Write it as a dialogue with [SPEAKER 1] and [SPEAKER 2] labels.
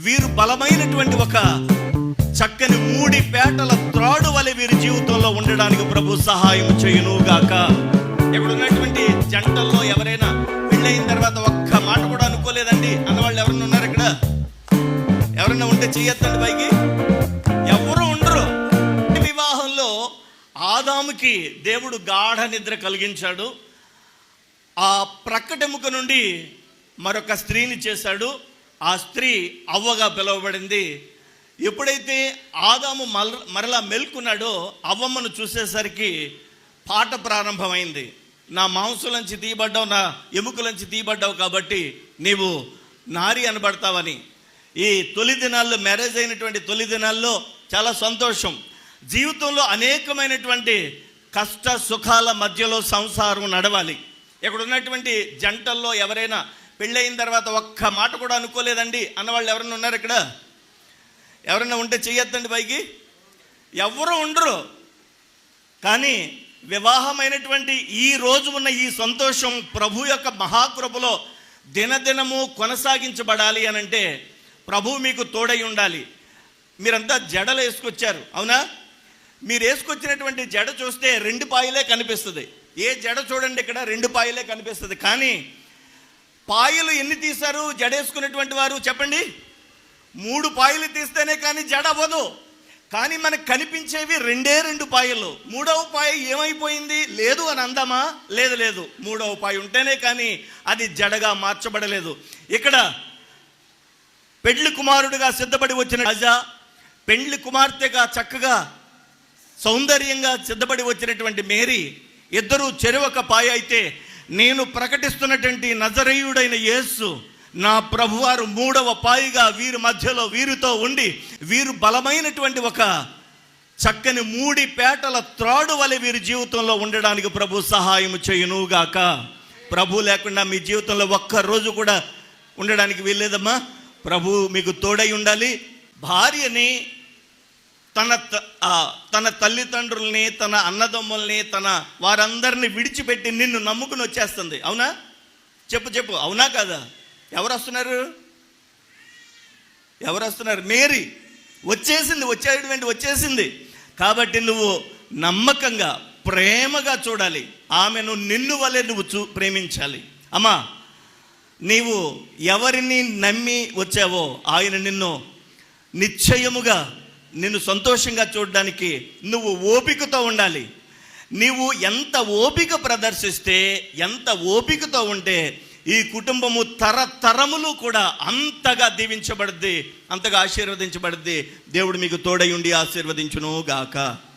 [SPEAKER 1] వీరు బలమైనటువంటి ఒక చక్కని మూడి పేటల త్రాడు వలె వీరి జీవితంలో ఉండడానికి ప్రభు సహాయం చేయును గాక జంటల్లో ఎవరైనా పెళ్ళైన తర్వాత ఒక్క మాట కూడా అనుకోలేదండి. అన్నవాళ్ళు ఎవరైనా ఉన్నారు ఇక్కడ? ఎవరైనా ఉంటే చెయ్యొద్దండి పైకి. ఎవరు ఉండరు. వివాహంలో ఆదాముకి దేవుడు గాఢ నిద్ర కలిగించాడు. ఆ ప్రక్కటెముక నుండి మరొక స్త్రీని చేశాడు. ఆ స్త్రీ అవ్వగా పిలువబడింది. ఎప్పుడైతే ఆదాము మర మరలా మెల్కున్నాడో అవ్వమ్మను చూసేసరికి పాట ప్రారంభమైంది. నా మాంసులంచి తీయబడ్డావు నా ఎముకలంచి తీయబడ్డావు కాబట్టి నీవు నారి అనబడతావని. ఈ తొలి దినాల్లో మ్యారేజ్ అయినటువంటి తొలి దినాల్లో చాలా సంతోషం. జీవితంలో అనేకమైనటువంటి కష్ట సుఖాల మధ్యలో సంసారం నడవాలి. ఇక్కడ ఉన్నటువంటి జంటల్లో ఎవరైనా పెళ్ళయిన తర్వాత ఒక్క మాట కూడా అనుకోలేదండి. అన్నవాళ్ళు ఎవరైనా ఉన్నారు ఇక్కడ? ఎవరైనా ఉంటే చెయ్యొద్దండి పైకి. ఎవరు ఉండరు. కానీ వివాహమైనటువంటి ఈ రోజు ఉన్న ఈ సంతోషం ప్రభు యొక్క మహాకృపలో దినదినము కొనసాగించబడాలి అని అంటే ప్రభు మీకు తోడై ఉండాలి. మీరంతా జడలు వేసుకొచ్చారు. అవునా? మీరు వేసుకొచ్చినటువంటి జడ చూస్తే రెండు పాయలే కనిపిస్తుంది. ఏ జడ చూడండి ఇక్కడ? రెండు పాయలే కనిపిస్తుంది. కానీ పాయలు ఎన్ని తీశారు? జడేసుకున్నటువంటి వారు చెప్పండి. మూడు పాయలు తీస్తేనే కానీ జడ అవ్వదు. కానీ మనకు కనిపించేవి రెండే రెండు పాయలు. మూడవ పాయ ఏమైపోయింది? లేదు అని అందామా? లేదు లేదు. మూడవ పాయ ఉంటేనే కానీ అది జడగా మార్చబడలేదు. ఇక్కడ పెండ్లి కుమారుడిగా సిద్ధపడి వచ్చిన రాజా పెండ్లి కుమార్తెగా చక్కగా సౌందర్యంగా సిద్ధపడి వచ్చినటువంటి మేరీ ఇద్దరు చెరువక పాయ అయితే నేను ప్రకటిస్తున్నటువంటి నజరేయుడైన యేసు నా ప్రభువారు మూడవ పాయిగా వీరి మధ్యలో వీరితో ఉండి వీరు బలమైనటువంటి ఒక చక్కని మూడి పేటల త్రాడు వలె వీరి జీవితంలో ఉండడానికి ప్రభు సహాయం చేయునుగాక. ప్రభు లేకుండా మీ జీవితంలో ఒక్క రోజు కూడా ఉండడానికి వీల్లేదమ్మా. ప్రభు మీకు తోడై ఉండాలి. భార్యని తన త- తన తల్లిదండ్రుల్ని తన అన్నదమ్ముల్ని తన వారందరిని విడిచిపెట్టి నిన్ను నమ్ముకుని వచ్చేస్తుంది. అవునా? చెప్పు చెప్పు. అవునా కాదా? ఎవరు వస్తున్నారు ఎవరు వస్తున్నారు మేరీ. వచ్చేసింది వచ్చేటువంటి వచ్చేసింది. కాబట్టి నువ్వు నమ్మకంగా ప్రేమగా చూడాలి. ఆమెను నిన్ను వలె నువ్వు చూ ప్రేమించాలి. అమ్మా నీవు ఎవరిని నమ్మి వచ్చావో ఆయన నిన్ను నిశ్చయముగా నిన్ను సంతోషంగా చూడడానికి నువ్వు ఓపికతో ఉండాలి. నీవు ఎంత ఓపిక ప్రదర్శిస్తే ఎంత ఓపికతో ఉంటే ఈ కుటుంబము తరతరములు కూడా అంతగా దీవించబడుద్ది అంతగా ఆశీర్వదించబడుద్ది. దేవుడు మీకు తోడై ఉండి ఆశీర్వదించును గాక